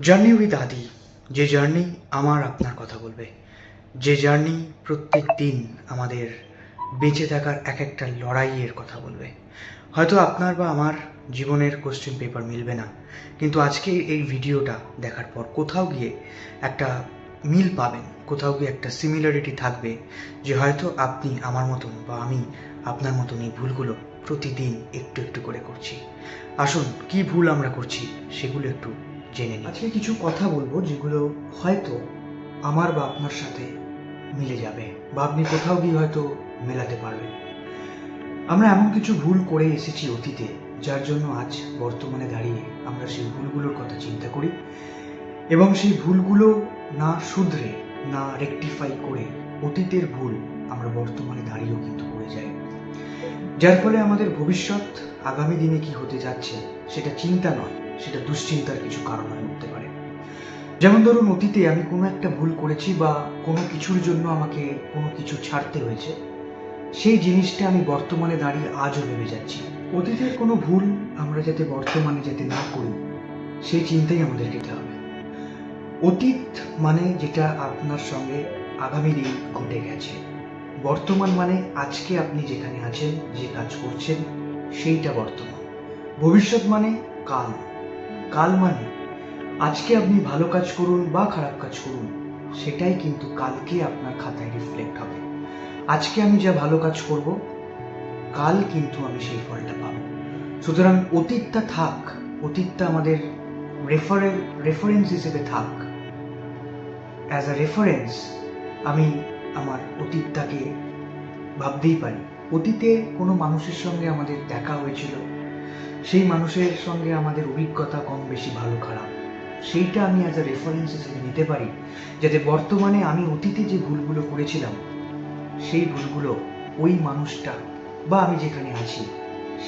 Journey with আদি যে journey আমার আপনার কথা বলবে। যে জার্নি প্রত্যেক দিন আমাদের বেঁচে থাকার এক একটা লড়াইয়ের কথা বলবে। হয়তো আপনার বা আমার জীবনের কোশ্চেন পেপার মিলবে না। কিন্তু আজকে এই ভিডিওটা দেখার পর কোথাও গিয়ে একটা মিল পাবেন। কোথাও গিয়ে একটা সিমিলারিটি থাকবে যে হয়তো আপনি আমার মতন বা আমি আপনার মতন এই ভুলগুলো প্রতিদিন একটু একটু করে করছি। আসুন, কি ভুল আমরা করছি সেগুলো একটু জেনে নিই। আজকে কিছু কথা বলব যেগুলো হয়তো আমার বা আপনার সাথে মিলে যাবে বা আপনি কোথাও গিয়ে হয়তো মেলাতে পারবেন। আমরা এমন কিছু ভুল করে এসেছি অতীতে, যার জন্য আজ বর্তমানে দাঁড়িয়ে আমরা সেই ভুলগুলোর কথা চিন্তা করি এবং সেই ভুলগুলো না শুধরে, না রেকটিফাই করে অতীতের ভুল আমরা বর্তমানে দাঁড়িয়েও কিন্তু করে যাই। যার ফলে আমাদের ভবিষ্যৎ আগামী দিনে কি হতে যাচ্ছে সেটা চিন্তা নয়। সেটা দুশ্চিন্তার কিছু কারণ হয়ে উঠতে পারে। যেমন ধরুন, অতীতে আমি কোনো একটা ভুল করেছি বা কোনো কিছুর জন্য আমাকে কোনো কিছু ছাড়তে হয়েছে, সেই জিনিসটা আমি বর্তমানে দাঁড়িয়ে আজও ভেবে যাচ্ছি। অতীতের কোনো ভুল আমরা যাতে বর্তমানে যাতে না করি, সেই চিন্তাই আমাদের যেতে হবে। অতীত মানে যেটা আপনার সঙ্গে আগামী দিন ঘটে গেছে। বর্তমান মানে আজকে আপনি যেখানে আছেন, যে কাজ করছেন, সেইটা বর্তমান। ভবিষ্যৎ মানে কাল। কাল মানে? আজকে আপনি ভালো কাজ করুন বা খারাপ কাজ করুন, সেটাই কিন্তু কালকে আপনার খাতায় রিফ্লেক্ট হবে। আজকে আমি যা ভালো কাজ করব, কাল কিন্তু আমি সেই ফলটা পাবো। সুতরাং অতীতটা থাক, অতীতটা আমাদের রেফারেল রেফারেন্স হিসেবে থাক। অ্যাজ আ রেফারেন্স আমি আমার অতীতটাকে ভাবতেই পারি। অতীতে কোনো মানুষের সঙ্গে আমাদের দেখা হয়েছিল সেই মানুষের সঙ্গে আমাদের অভিজ্ঞতা কম বেশি ভালো খারাপ। সেইটা আমি অ্যাজ আ রেফারেন্স হিসেবে নিতে পারি যাতে বর্তমানে আমি অতীতে যে ভুলগুলো করেছিলাম, সেই ভুলগুলো ওই মানুষটা বা আমি যেখানে আছি,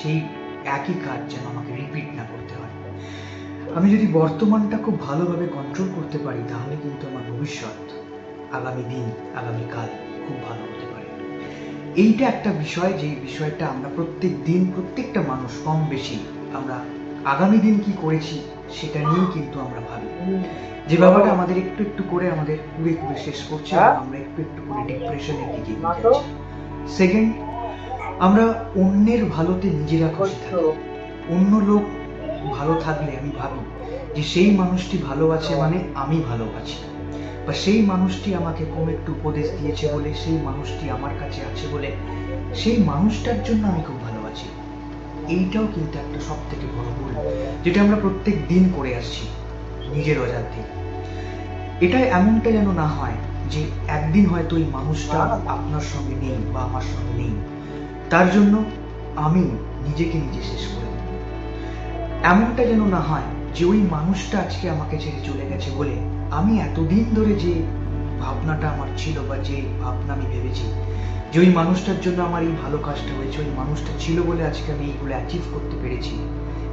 সেই একই কাজ যেন আমাকে রিপিট না করতে হয়। আমি যদি বর্তমানটা খুব ভালোভাবে কন্ট্রোল করতে পারি, তাহলে কিন্তু আমার ভবিষ্যৎ আগামী দিন আগামী কাল খুব ভালো হতে। এইটা একটা বিষয় যে বিষয়টা আমরা প্রত্যেক দিন প্রত্যেকটা মানুষ কম বেশি আমরা আগামী দিন কি করেছি সেটা নিয়েই কিন্তু আমরা ভাবি। যে ব্যাপারটা আমাদের একটু একটু করে আমাদের কুড়ে কুড়ে শেষ করছে আমরা একটু একটু করে ডিপ্রেশনের দিকে সেকেন্ড আমরা অন্যের ভালোতে নিজেরা খুশি থাকি। অন্য লোক ভালো থাকলে আমি ভাবি যে সেই মানুষটি ভালো আছে মানে আমি ভালো আছি বা সেই মানুষটি আমাকে কোন একটু উপদেশ দিয়েছে বলে, সেই মানুষটি আমার কাছে আছে বলে, সেই মানুষটার জন্য আমি খুব ভালো আছি এইটাও কিন্তু একটা সব থেকে বড় ভুল, যেটা আমরা প্রত্যেক দিন করে আসছি নিজের অজান্তে। এটা এমনটা যেন না হয় যে একদিন হয়তো এই মানুষটা আপনার সঙ্গে নেই বা আমার সঙ্গে নেই। তার জন্য আমি নিজেকে নিজে শেষ করে এমনটা যেন না হয় যে ওই মানুষটা আজকে আমাকে ছেড়ে চলে গেছে বলে আমি এতদিন ধরে যে ভাবনাটা আমার ছিল বা যে ভাবনা আমি ভেবেছি যে ওই মানুষটার জন্য আমার এই ভালো কাজটা হয়েছে, ওই মানুষটা ছিল বলে আজকে আমি এইগুলো অ্যাচিভ করতে পেরেছি,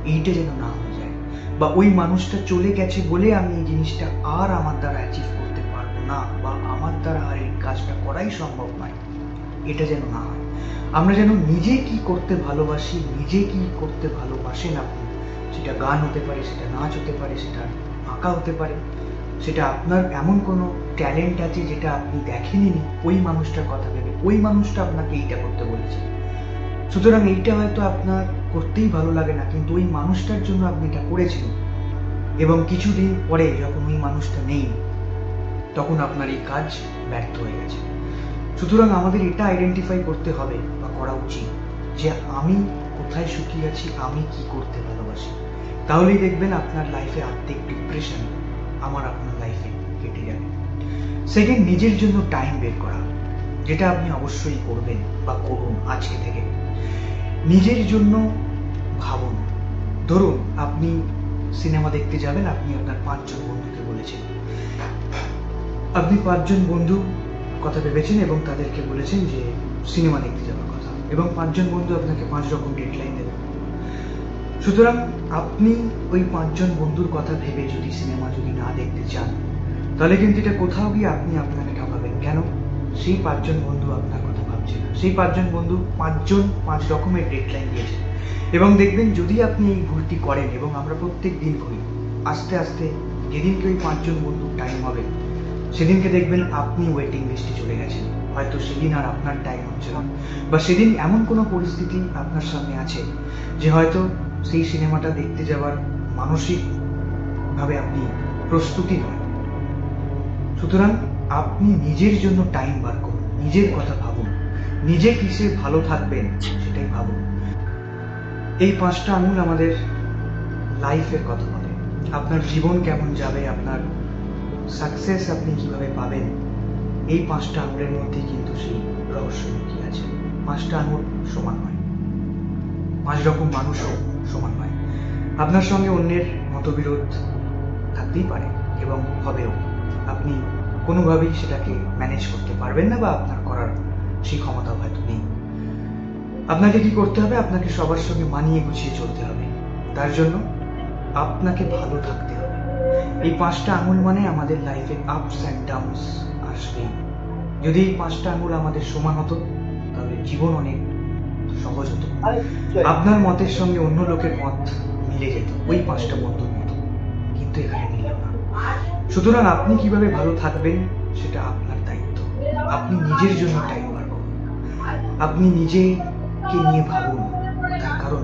এইটা যেন না হয়ে যায় বা ওই মানুষটা চলে গেছে বলে আমি এই জিনিসটা আর আমার দ্বারা অ্যাচিভ করতে পারব না বা আমার দ্বারা আর এই কাজটা করাই সম্ভব নয়, এটা যেন না হয়। আমরা যেন নিজে কি করতে ভালোবাসি, নিজে কি করতে ভালোবাসেন আপনি সেটা গান হতে পারে, সেটা নাচ হতে পারে, সেটা আঁকা হতে পারে, সেটা আপনার এমন কোনো ট্যালেন্ট আছে যেটা আপনি দেখেননি ওই মানুষটার কথা ভেবে, ওই মানুষটা আপনাকে এইটা করতে বলেছে। সুতরাং এইটা হয়তো আপনার করতেই ভালো লাগে না, কিন্তু ওই মানুষটার জন্য আপনি এটা করেছেন এবং কিছুদিন পরে যখন ওই মানুষটা নেই, তখন আপনার এই কাজ ব্যর্থ হয়ে গেছে। সুতরাং আমাদের এটা আইডেন্টিফাই করতে হবে বা করা উচিত যে আমি কোথায় সুখী আছি, আমি কি করতে ভালোবাসি? তাহলেই দেখবেন আপনার লাইফে আর্থিক ডিপ্রেশন আমার আপনার লাইফে কেটে যাবে। সেকেন্ড নিজের জন্য টাইম বের করা। যেটা আপনি অবশ্যই করবেন বা করুন আজকে থেকে। নিজের জন্য ভাবুন। ধরুন, আপনি সিনেমা দেখতে যাবেন, আপনি আপনার পাঁচজন বন্ধুকে বলেছেন। আপনি পাঁচজন বন্ধু কথা ভেবেছেন এবং তাদেরকে বলেছেন যে সিনেমা দেখতে কথা এবং পাঁচজন বন্ধু আপনাকে পাঁচ রকম ডেডলাইন দেবে। সুতরাং আপনি ওই পাঁচজন বন্ধুর কথা ভেবে যদি সিনেমা যদি না দেখতে চান, তাহলে কিন্তু এটা কোথাও গিয়ে আপনি আপনাকে ঠকাবেন। কেন? সেই পাঁচজন বন্ধু আপনার কথা ভাবছে না। সেই পাঁচজন বন্ধু পাঁচজন পাঁচ রকমের ডেডলাইন দিয়েছে। এবং দেখবেন যদি আপনি এই ভুলটি করেন, এবং আমরা প্রত্যেক দিন করি, আস্তে আস্তে যেদিনকে ওই পাঁচজন বন্ধুর টাইম হবে, সেদিনকে দেখবেন আপনি ওয়েটিং লিস্টে চলে গেছেন। হয়তো সেদিন আর আপনার টাইম হচ্ছে না। বা সেদিন এমন কোনো পরিস্থিতি আপনার সামনে আছে যে হয়তো সেই সিনেমাটা দেখতে যাওয়ার মানসিকভাবে আপনি প্রস্তুতি নন। সুতরাং আপনি নিজের জন্য টাইম বার করুন, নিজের কথা ভাবুন নিজে কিসে ভালো থাকবেন সেটাই ভাবুন। এই পাঁচটা আঙুল আমাদের লাইফের কথা বলে। আপনার জীবন কেমন যাবে, আপনার সাকসেস আপনি কীভাবে পাবেন এই পাঁচটা আঙুলের মধ্যে কিন্তু সেই রহস্য লুকিয়ে আছে। পাঁচটা আঙুল সমান নয়। পাঁচ রকম মানুষও সমান নয়। আপনার সঙ্গে অন্যের মতবিরোধ থাকতেই পারে এবং হবেও। আপনি কোনোভাবেই সেটাকে ম্যানেজ করতে পারবেন না বা আপনার করার সেই ক্ষমতা হয়তো নেই। আপনাকে কি করতে হবে? আপনাকে সবার সঙ্গে মানিয়ে গুছিয়ে চলতে হবে। তার জন্য আপনাকে ভালো থাকতে হবে। এই পাঁচটা আঙুল মানে আমাদের লাইফে আপস অ্যান্ড ডাউনস আসবেই যদি এই পাঁচটা আঙুল আমাদের সমান হতো তাহলে জীবন অনেক সহজ হতো। আপনার মতের সঙ্গে অন্য লোকের মত মিলে যেত ওই পাঁচটা বন্ধুর মতো। কিন্তু এখানে মিলল না। সুতরাং আপনি কীভাবে ভালো থাকবেন সেটা আপনার দায়িত্ব। আপনি নিজের জন্য টাইম বার করুন। আপনি নিজেকে নিয়ে ভাবুন। তার কারণ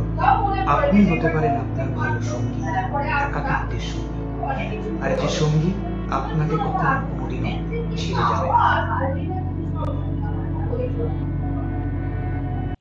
আপনি হতে পারেন আপনার ভালো সঙ্গী একাকিত্বের সঙ্গী। আর যে সঙ্গী আপনাকে কখনো কোনোদিনও ছেড়ে যাবে না।